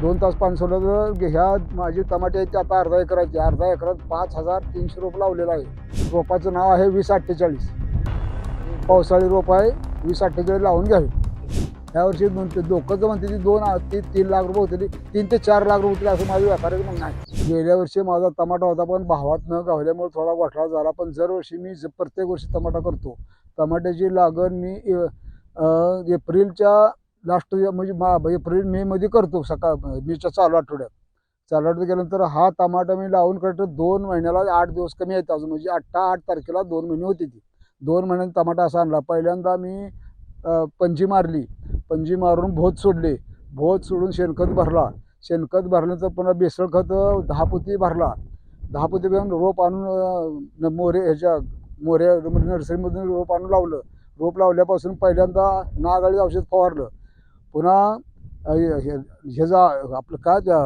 दोन तास पाणी सोडलं तर ह्या माझी टमाटे आहेत ते आता अर्धा एकराची अर्धा एकरात पाच हजार तीनशे रोप लावलेलं आहे. रोपाचं नाव आहे वीस अठ्ठेचाळीस. पावसाळी रोप आहे वीस अठ्ठेचाळीस लावून घ्यावे. यावर्षी दोन ते लोकं म्हणते ती दोन ती तीन लाख रुपये होतली. तीन ते चार लाख रुपये होतील असं माझी व्यापाऱ्याचं म्हणणं आहे. गेल्या वर्षी माझा टमाटा होता पण भावात न गावल्यामुळे थोडा घोटाळा झाला. पण दरवर्षी मी ज- प्रत्येक वर्षी टमाटा करतो. टमाट्याची लागण मी ए- एप्रिलच्या लास्ट म्हणजे मा म्हणजे एप्रिल मे मध्ये करतो सकाळ मेच्या चालू आठवड्यात. चालू आठवड्यात गेल्यानंतर हा टमाटा मी लावून करतो दोन महिन्याला आठ दिवस कमी आहेत अजून म्हणजे अठ्ठा आठ तारखेला दोन महिने होती ती. दोन महिन्यात टमाटा असा आणला. पहिल्यांदा मी पंजी मारली. पंजी मारून भोत सोडले. भोत सोडून शेणखत भरला. शेणखत भरल्यानंतर पुन्हा बेसळ खत दहा पोती भरला. दहा पोती भरून रोप आणून न- मोरे ह्याच्या मोऱ्या म्हणजे नर्सरीमधून रोप आणून लावलं. रोप लावल्यापासून पहिल्यांदा नागाळी औषध फवारलं. पुन्हा हे- ह्याचा आपलं काय त्या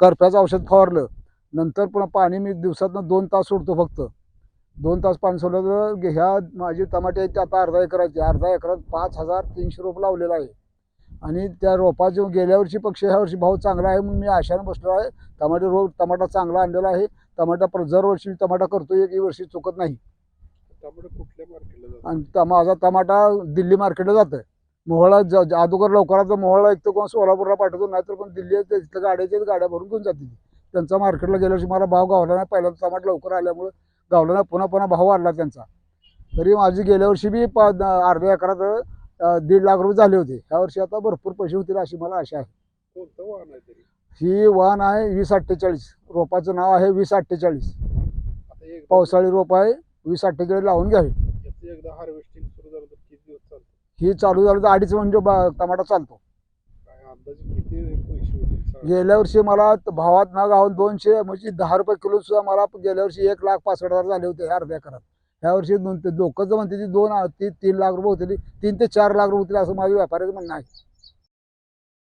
करप्याचं औषध फवारलं. नंतर पुन्हा पाणी मी दिवसातनं दोन तास सोडतो फक्त. दोन तास पाणी सोडलं तर ह्या माझी टमाटे आहेत ते आता अर्धा एकराची अर्धा एकरात पाच हजार तीनशे रोप लावलेलं आहे. आणि त्या रोपाचे गेल्या वर्षी पेक्षा ह्या वर्षी भाव चांगला आहे म्हणून मी आशाने बसलो आहे. टमाटे रोप टमाटा चांगला आणलेला आहे. टमाटा पर दरवर्षी मी टमाटा करतो एकही वर्षी चुकत नाही. आणि माझा टमाटा दिल्ली मार्केटला जातं मोहळा ज अगोदर लवकरात मोहळा एक तर कोण सोलापूरला पाठवतो नाहीतर कोण दिल्ली आहे, तिथलं गाड्याच्या गाड्या भरून घेऊन जाते ती. त्यांचा मार्केटला गेल्या वर्षी मला भाव गावला नाही पहिला टमाटा लवकर आल्यामुळे गावला नाही पुन्हा पुन्हा भाव वाढला त्यांचा. तरी माझी गेल्या वर्षी बी पा अर्ध्या एकरात दीड लाख रुपये झाले होते. ह्या वर्षी आता भरपूर पैसे होतील अशी मला आशा आहे. ही वाहन आहे वीस अठ्ठेचाळीस. रोपाचं नाव आहे वीस अठ्ठेचाळीस. पावसाळी रोप आहे वीस अठ्ठेचाळीस लावून घ्यावे याचं एकदा हार्वेस्टिंग सुरू झालं तर किती दिवस चालतं ही चालू झालं तर अडीच म्हणजे टमाटा चालतो. गेल्या वर्षी मला भावात ना गावून दोनशे म्हणजे दहा रुपये किलो सुद्धा मला गेल्या वर्षी एक लाख पासष्ट हजार झाले होते ह्या अर्ध्या एकरात. ह्या वर्षी दोन ते लोक जर म्हणते ती दोन ती तीन लाख रुपये होतील तीन ते चार लाख रुपये होतील असं माझ्या व्यापाऱ्याचं म्हणणं आहे.